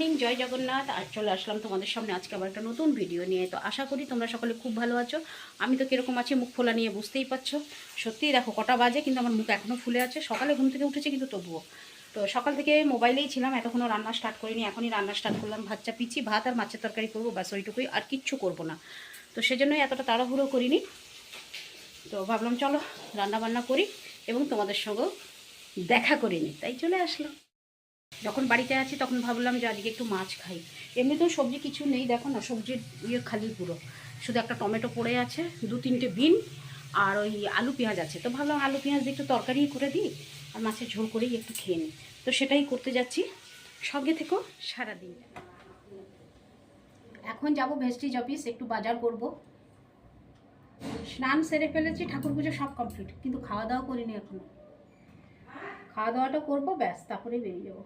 Morning, জয় জগন্নাথ। আর চলে আসলাম তোমাদের সামনে আজকে আবার একটা নতুন ভিডিও নিয়ে। তো আশা করি তোমরা সকলে খুব ভালো আছো। আমি তো কীরকম আছি, মুখ ফোলা নিয়ে বুঝতেই পারছ। সত্যিই দেখো, কটা বাজে, কিন্তু আমার মুখ এখনও ফুলে আছে। সকালে ঘুম থেকে উঠেছে, কিন্তু তবুও। তো সকাল থেকে মোবাইলেই ছিলাম, এতক্ষণও রান্না স্টার্ট করিনি। এখনই রান্না স্টার্ট করলাম। ভাত চাপিছি ভাত আর মাছের তরকারি করব, ব্যাস ওইটুকুই। আর কিচ্ছু করব না। তো সেজন্যই এতটা তাড়াহুড়ো করিনি। তো ভাবলাম, চলো রান্না বান্না করি এবং তোমাদের সঙ্গেও দেখা করিনি তাই চলে আসলাম। যখন বাড়িতে আছি তখন ভাবলাম যে আজকে একটু মাছ খাই। এমনিতেও সবজি কিছু নেই, দেখো না, সবজির ইয়ে খালি পুরো। শুধু একটা টমেটো পড়ে আছে, দু তিনটে বিন আর ওই আলু পেঁয়াজ আছে। তো ভাবলাম আলু পেঁয়াজ একটু তরকারি করে দিই আর মাছের ঝোল করেই একটু খেয়ে নিই। তো সেটাই করতে যাচ্ছি। সঙ্গে থেকেও সারাদিন এখন যাব ভেস্টিজ অফিস, একটু বাজার করব। স্নান সেরে ফেলেছি, ঠাকুর পুজো সব কমপ্লিট, কিন্তু খাওয়া দাওয়া করিনি এখনও। খাওয়া দাওয়াটা করব, ব্যাস তারপরে বেরিয়ে যাব।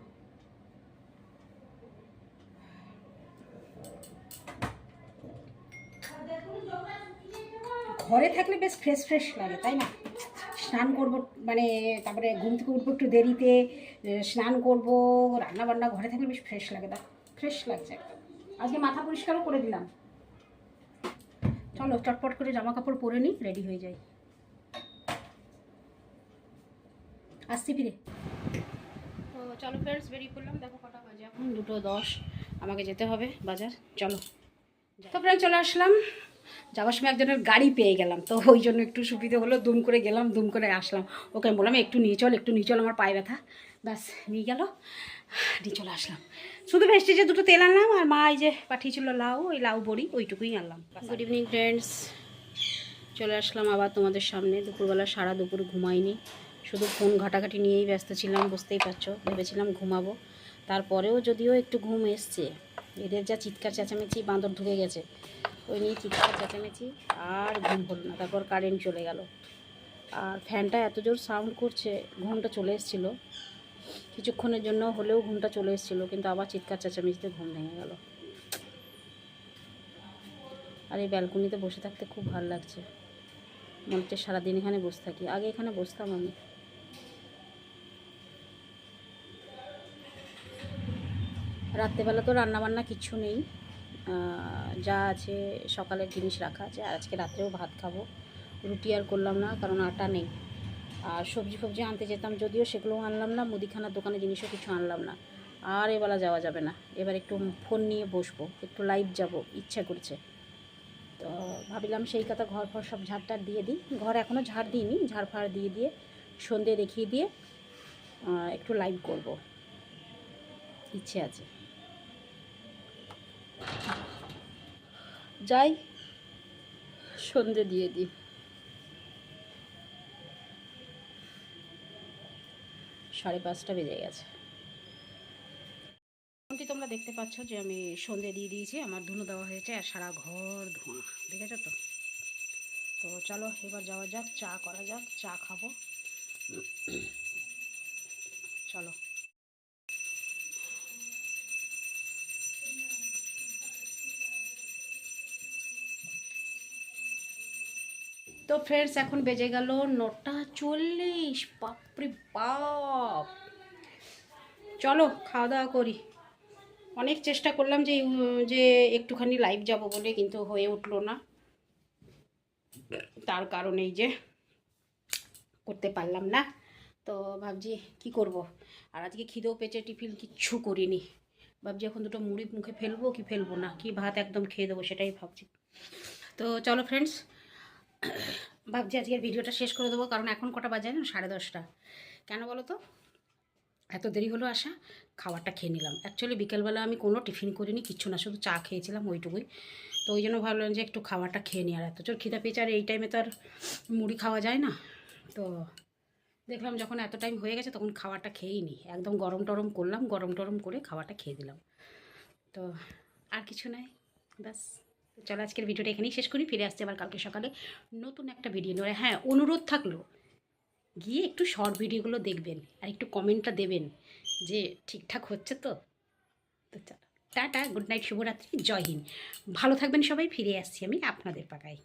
ঘরে থাকলে বেশ ফ্রেশ ফ্রেশ লাগে তাই না? স্নান করব মানে তারপরে ঘুম থেকে উঠবো একটু দেরিতে স্নান করব রান্না বান্না ঘরে থাকলে বেশ ফ্রেশ লাগে দা ফ্রেশ লাগছে একদম। আজকে মাথা পরিষ্কারও করে দিলাম। চলো চটপট করে জামা কাপড় পরে নিই রেডি হয়ে যাই। আসছি ফিরে। তো চলো ফ্রেন্ডস বেরিয়ে পড়লাম দেখো কটা বাজে এখন। দুটো দশ আমাকে যেতে হবে বাজার চলো। তো ফ্রেন্ড চলে আসলাম। যাওয়ার সময় একজনের গাড়ি পেয়ে গেলাম, তো ওই জন্য একটু সুবিধে হলো, দুম করে গেলাম, দুম করে আসলাম। ওকে আমি বললাম, একটু নিয়ে চল, একটু নিয়ে চল, আমার পায়ে ব্যথা। ব্যাস, নিয়ে গেল নিয়ে চলে আসলাম। শুধু ভেস্টিজে দুটো তেল আনলাম, আর মা এই যে পাঠিয়েছিল লাউ, ওই লাউ বড়ি, ওইটুকুই আনলাম। গুড ইভিনিং ফ্রেন্ডস চলে আসলাম আবার তোমাদের সামনে। দুপুরবেলা সারা দুপুর ঘুমাইনি। শুধু ফোন ঘাটাঘাটি নিয়েই ব্যস্ত ছিলাম, বুঝতেই পারছ। ভেবেছিলাম ঘুমাবো। তারপরেও যদিও একটু ঘুম এসছে এদের যা চিৎকার চেঁচামেচি, বাঁদর ঢুকে গেছে। ওই নিয়ে চিৎকার চেঁচামেচি, আর ঘুম হলো না। তারপর কারেন্ট চলে গেল। আর ফ্যানটা এত জোর সাউন্ড করছে, ঘুমটা চলে এসেছিল। কিছুক্ষণের জন্য হলেও ঘুমটা চলে এসেছিল, কিন্তু আবার চিৎকার চেঁচামেচিতে ঘুম ভেঙে গেল। আর এই ব্যালকনিতে বসে থাকতে খুব ভালো লাগছে। মনে হচ্ছে সারাদিন এখানে বসে থাকি। আগে এখানে বসতাম আমি। রাত্রেবেলা তো রান্নাবান্না কিছু নেই। যা আছে সকালের জিনিস রাখা আছে। আর আজকে রাত্রেও ভাত খাব। রুটি আর করলাম না, কারণ আটা নেই। আর সবজি ফবজি আনতে যেতাম যদিও সেগুলোও আনলাম না, মুদিখানার দোকানে জিনিসও কিছু আনলাম না। আর এবেলা যাওয়া যাবে না। এবার একটু ফোন নিয়ে বসবো, একটু লাইভ যাব, ইচ্ছা করছে। তো ভাবিলাম সেই কথা ঘর ফর সব ঝাড়টার দিয়ে দিই। ঘর এখনও ঝাড় দিইনি, ঝাড় ফাড় দিয়ে দিয়ে সন্ধে দেখিয়ে দিয়ে একটু লাইভ করব। ইচ্ছে আছে। যাই, সন্ধে দিয়ে দিই। সাড়ে পাঁচটা বেজে গেছে। এমনকি তোমরা দেখতে পাচ্ছ যে আমি সন্ধে দিয়ে দিয়েছি, আমার ধুনো দেওয়া হয়েছে আর সারা ঘর ধোঁয়া, দেখেছ তো? তো চলো, এবার যাওয়া যাক, চা করা যাক, চা খাব। চলো। তো ফ্রেন্ডস এখন বেজে গেল নটা চল্লিশ। বাপরে বাপ। চলো, খাওয়া দাওয়া করি। অনেক চেষ্টা করলাম যে যে একটুখানি লাইভ যাব বলে, কিন্তু হয়ে উঠল না। তার কারণেই যে করতে পারলাম না। তো ভাবছি, কি করব? আর আজকে খিদেও পেঁচে টিফিন কিচ্ছু করিনি। ভাবছি এখন দুটো মুড়ি মুখে ফেলব কি ফেলব না? কি ভাত একদম খেয়ে দেবো সেটাই ভাবছি। তো চলো ফ্রেন্ডস ভাবছি আজকের ভিডিওটা শেষ করে দেবো, কারণ এখন কটা বাজে না সাড়ে দশটা। কেন বলো তো? এত দেরি হলো আসা খাবারটা খেয়ে নিলাম। অ্যাকচুয়ালি বিকেলবেলা আমি কোনো টিফিন করিনি, কিচ্ছু না, শুধু চা খেয়েছিলাম ওইটুকুই। তো ওই জন্য ভাবলাম যে একটু খাবারটা খেয়ে নিই আর এত চোর খিদা পেয়েছে, আর এই টাইমে তো আর মুড়ি খাওয়া যায় না। তো দেখলাম যখন এত টাইম হয়ে গেছে, তখন খাবারটা খেয়েই নিই। একদম গরম টরম করলাম, গরম টরম করে খাবারটা খেয়ে দিলাম। তো আর কিছু নাই, ব্যাস। তো চলো আজকের ভিডিওটা এখানেই শেষ করি, ফিরে আসছে আবার কালকে সকালে। নতুন একটা ভিডিও নিয়ে। হ্যাঁ অনুরোধ থাকল, গিয়ে একটু শর্ট ভিডিওগুলো দেখবেন আর একটু কমেন্টটা দেবেন যে ঠিকঠাক হচ্ছে তো। তো চলো, টাটা গুড নাইট শুভরাত্রি, জয় হিন্দ। ভালো থাকবেন সবাই, ফিরে আসছি আমি আপনাদের পাকায়